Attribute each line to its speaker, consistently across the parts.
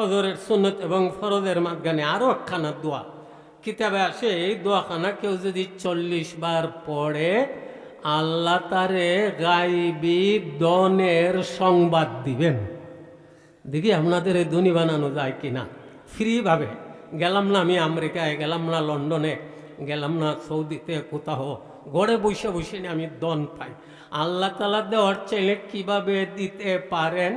Speaker 1: ফজরের সুন্নত এবং ফরজের মাঝখানে আরও একখানা দোয়া। কিতাবে আসে, এই দোয়াখানা কেউ যদি চল্লিশ বার পড়ে, আল্লাহ তারে গাইবি দনের সংবাদ দিবেন। দেখি আপনাদের এই ধনী বানানো যায় কিনা। ফ্রিভাবে গেলাম না আমি আমেরিকায়, গেলাম না লন্ডনে, গেলাম না সৌদিতে কোথাও। গড়ে বসে বসে আমি দন পাই আল্লাহ তালা দেওয়ার চাইলে কীভাবে দিতে পারেন?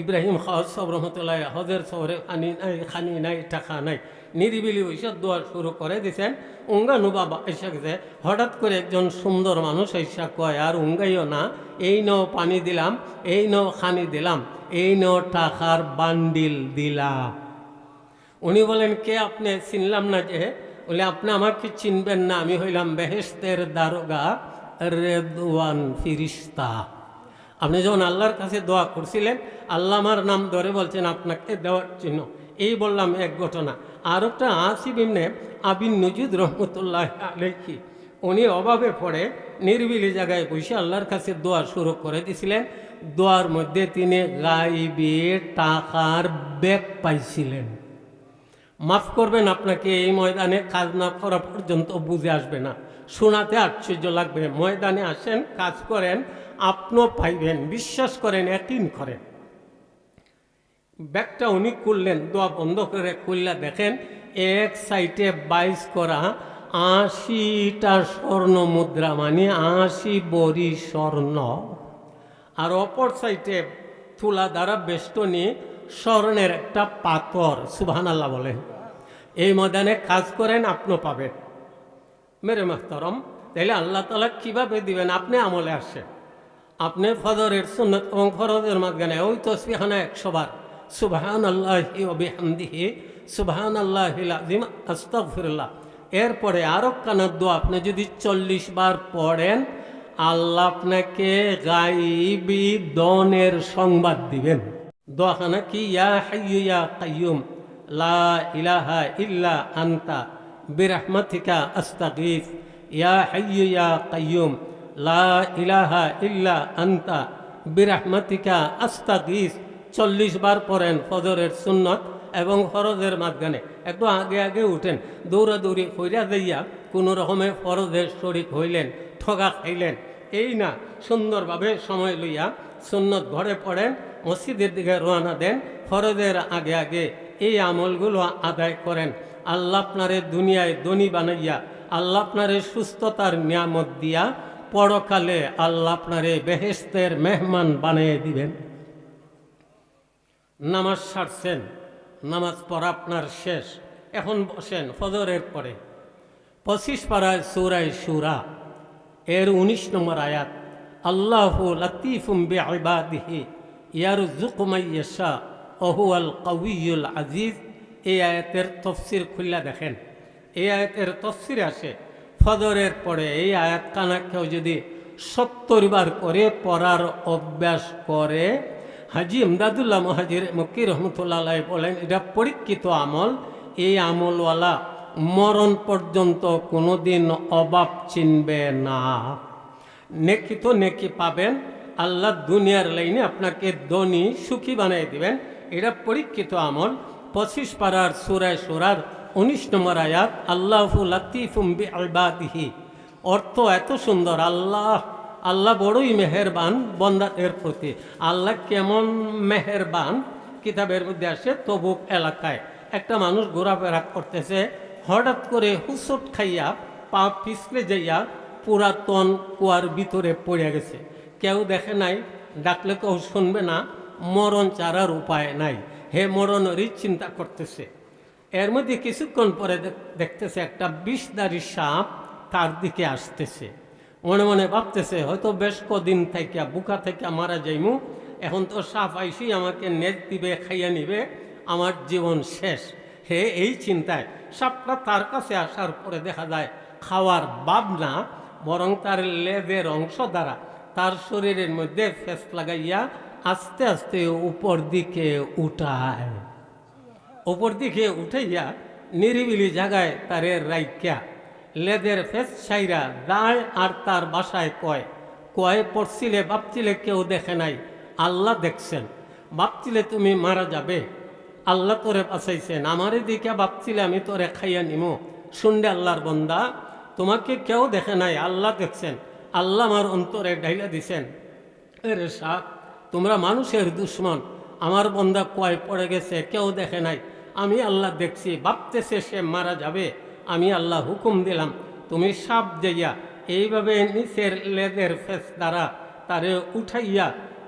Speaker 1: ইব্রাহিম হজ সব রহমতুল্লাহ, হজের শহরে খানি নাই খানি নাই, টাকা নাই। নিরিবিলি বসে দোয়া শুরু করে দিছেন। উঙ্গানু বাবা এসে গেছে। হঠাৎ করে একজন সুন্দর মানুষ এসা কয়, আর উঙ্গাইও না, এই নও পানি দিলাম, এই নও খানি দিলাম, এই নও টাকার বান্ডিল দিলাম। উনি বলেন, কে আপনি? চিনলাম না যে বলে, আপনি আমাকে চিনবেন না, আমি হইলাম বেহেস্তের দারোগা, রেদওয়ান ফিরিস্তা। আপনি যখন আল্লাহর কাছে দোয়া করছিলেন, আল্লাহ আমার নাম ধরে বলছেন, আপনাকে দেওয়ার চিহ্ন। এই বললাম এক ঘটনা। আর একটা আসিব ইমনে আবিন নজুদ রহমতুল্লাহ আলেখি উনি অভাবে পড়ে, নির্বিলি জায়গায় বসে আল্লাহর কাছে দোয়া শুরু করে দিছিলেন। দোয়ার মধ্যে তিনি গাইবে টাকার ব্যাগ পাইছিলেন। মাফ করবেন, আপনাকে এই ময়দানে কাজ না করা পর্যন্ত বুঝে আসবে না। শোনাতে আশ্চর্য লাগবে। ময়দানে আসেন, কাজ করেন, আপনিও পাইবেন, বিশ্বাস করেন একদিন করেন। ব্যাগটা উনি করলেন দোয়া বন্ধ করে খুললে দেখেন, এক সাইটে বাইশ করা আশিটা স্বর্ণ মুদ্রা মানে আশি বড়ি স্বর্ণ। আর অপর সাইটে তুলা দ্বারা বেষ্টনী স্বর্ণের একটা পাথর সুবহান আল্লাহ বলেন। এই ময়দানে কাজ করেন, আপনিও পাবেন। মেরে মাস্তরম তাইলে আল্লাহ তালা কীভাবে দিবেন? আপনি আমলে আসেন আপনি ফজরের সুন্নত এবং ফরজের মাঝখানে ওই তসবিহানা একশো বার সুবহান আল্লাহি অবিহামদিহি সুবহান আল্লাহ আজিম আস্তফিরুল্লাহ এরপরে আরও কানার দোয়া, আপনি যদি চল্লিশ বার পড়েন, আল্লাহ আপনাকে গাইবি দনের সংবাদ দিবেন। দোয়াখানা কি? ইয়া হাইয়ু ইয়া কাইয়ুম লা ইলাহা ইল্লা আন্তা বিরহমাতিকা আস্তাগীথ ইয়া হাইয়ু ইয়া কাইয়ুম লা ইলাহা ইল্লা আন্তা বিরহমাতিকা আস্তাগীথ চল্লিশ বার পড়েন ফজরের সুন্নত এবং ফরজের মাঝখানে। একটু আগে আগে উঠেন, দৌড়াদৌড়ি কইরা যাইয়া কোনো রকমে ফরজের শরিক হইলেন, ঠগা খাইলেন। এই না, সুন্দরভাবে সময় লইয়া সুন্নত ঘরে পড়েন, মসজিদের দিকে রওনা দেন, ফরজের আগে আগে এই আমলগুলো আদায় করেন। আল্লাহ আপনারে দুনিয়ায় ধনী বানাইয়া, আল্লাহ আপনারে সুস্থতার নিয়ামত দিয়া পরকালে আল্লাহ আপনারে বেহেস্তের মেহমান বানিয়ে দিবেন। নামাজ সারছেন, নামাজ পড়া আপনার শেষ। এখন বসেন ফজরের পরে। পঁচিশ পাড়ায় সুরায় সুরা এর উনিশ নম্বর আয়াত, আল্লাহ লতিফুম বে আবাদিহি ইয়ার জুকুমাইয়া অহু আল কউল আজিজ। এই আয়াতের তফসির খুল্লা দেখেন। এই আয়াতের তফসির আসে ফজরের পরে। এই আয়াত কানা কেউ যদি সত্তর বার করে পড়ার অভ্যাস করে, হাজি ইমদাদুল্লাহ মহাজির মক্কি রহমতুল্লাহ বলেন, এটা পরীক্ষিত আমল। এই আমলওয়ালা মরণ পর্যন্ত কোনোদিন অভাব চিনবে না। নেকি তো নেকি পাবেন। আল্লাহ দুনিয়ার লাইনে আপনাকে ধনী সুখী বানিয়ে দিবেন। এটা পরীক্ষিত আমল। পঁচিশ পাড়ার সুরায় সুরার উনিশ নম্বর আয়াত, আল্লাহ লাতিফুম বি আবাদিহি অর্থ এত সুন্দর, আল্লাহ আল্লাহ বড়ই মেহেরবান বন্দাদের প্রতি। আল্লাহ কেমন মেহেরবান? কিতাবের মধ্যে আসে তবুক এলাকায়। একটা মানুষ ঘোরাফেরা করতেছে, হঠাৎ করে হুসট খাইয়া, পা পিছলে যাইয়া পুরাতন কুয়ার ভিতরে পড়ে গেছে। কেউ দেখে নাই, ডাকলে কেউ শুনবে না। মরণ চারার উপায় নাই। হে মরণেরই চিন্তা করতেছে। এর মধ্যে কিছুক্ষণ পরে দেখতেছে একটা বিষদারি সাপ তার দিকে আসতেছে। মনে মনে ভাবতেছে, হয়তো বেশ কদিন থেকে, বুকা থেকে মারা যাইমু। এখন তো সাপ আইসি আমাকে নেট দিবে, খাইয়া নিবে। আমার জীবন শেষ। হে, এই চিন্তায় সাপটা তার কাছে আসার পরে দেখা যায়, খাওয়ার ভাব না বরং তার লেজের অংশ দ্বারা তার শরীরের মধ্যে ফেস লাগাইয়া আস্তে আস্তে উপর দিকে উঠায়। উপর দিকে উঠাইয়া নিরিবিলি জায়গায় তারে রাইকা লেদের ফেস সাইরা দায় আর তার বাসায় কয় কয়, পড়ছিলে, ভাবছিলে কেউ দেখে নাই? আল্লাহ দেখছেন। ভাবছিলে তুমি মারা যাবে? আল্লাহ তোরে বাঁচাইছেন। আমার দিকে ভাবছিলে আমি তোরে খাইয়া নিমো। শুনলে আল্লাহর বন্দা, তোমাকে কেউ দেখে নাই, আল্লাহ দেখছেন। আল্লাহ আমার অন্তরে ঢাইলা দিছেন। এরে সাপ তোমরা মানুষের দুশ্মন। আমার বন্দা কয় পড়ে গেছে, কেউ দেখে নাই। আমি আল্লাহ দেখছি, ভাবতেছে সে মারা যাবে। আমি আল্লাহ হুকুম দিলাম, তুমি সাপ যাইয়া এইভাবে নিচের লেদের ফেস দ্বারা তারে উঠাইয়া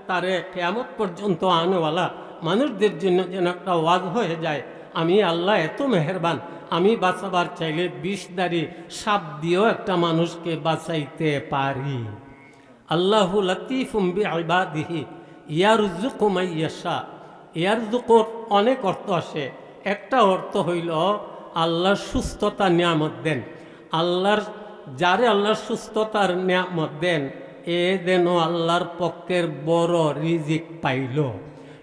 Speaker 1: তারে কেয়ামত পর্যন্ত আনেওয়ালা মানুষদের জন্য যেন একটা ওয়াজ হয়ে যায়। আমি আল্লাহ এত মেহেরবান, আমি বাঁচাবার চাইলে বিষদারি সাপ দিয়েও একটা মানুষকে বাঁচাইতে পারি। আল্লাহ লতিফুম বিবাদিহি ইয়ারজুকু মাইয়াশা ইয়ারজুকুর অনেক অর্থ আসে। একটা অর্থ হইল আল্লাহর সুস্থতা নিয়ামত দেন। আল্লাহর, যারে আল্লাহর সুস্থতার নিয়ামত দেন, এ যেন আল্লাহর পক্ষের বড় রিজিক পাইল।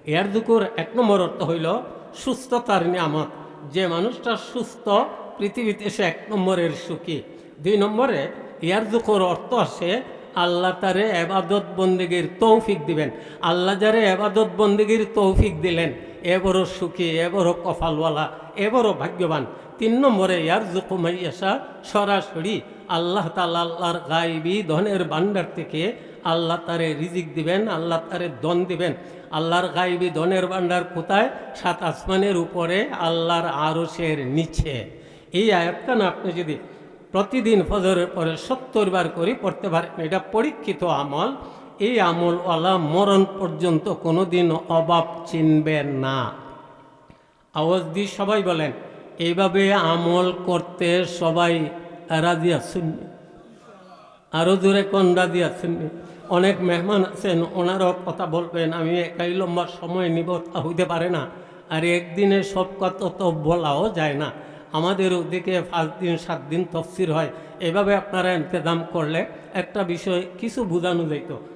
Speaker 1: এর দুকুর এক নম্বর অর্থ হইল সুস্থতার নিয়ামত। যে মানুষটা সুস্থ, পৃথিবীতে সে এক নম্বরের সুখী। দুই নম্বরে ইয়ার দুঃখর অর্থ আসে আল্লাহ তারে এবাদত বন্দিগির তৌফিক দিবেন। আল্লাহ যারে এবাদত বন্দিগির তৌফিক দিলেন, এ বড় সুখী, এ বড় কফালওয়ালা এ বড় ভাগ্যবান। তিন নম্বরে ইয়ার জুকুমাইয়াসা সরাসরি আল্লাহ তালা আল্লাহর গাইবি ধনের ভাণ্ডার থেকে আল্লাহ তারে রিজিক দিবেন, আল্লাহ তারে দন দিবেন। আল্লাহর গাইবি ধনের ভাণ্ডার কোথায়? সাত আসমানের উপরে, আল্লাহর আরসের নিচে। এই আয়াতটা না আপনি যদি প্রতিদিন ফজরের পরে সত্তর বার করে পড়তে পারেন এটা পরীক্ষিত আমল। এই আমল আমলওয়ালা মরণ পর্যন্ত কোনোদিন অভাব চিনবে না। আওয়াজ দিয়ে সবাই বলেন, এইভাবে আমল করতে সবাই রাজি আছেন? আরও দূরে কোন রাজি আছেন? অনেক মেহমান আছেন, ওনারও কথা বলবেন, আমি একাই লম্বা সময় নিব, তা হইতে পারে না। আর একদিনে সব কথা তো বলাও যায় না। আমাদের ওদিকে পাঁচ দিন, সাত দিন তফসির হয়। এভাবে আপনারা ইন্তজাম করলে একটা বিষয় কিছু বোঝানো যাইত।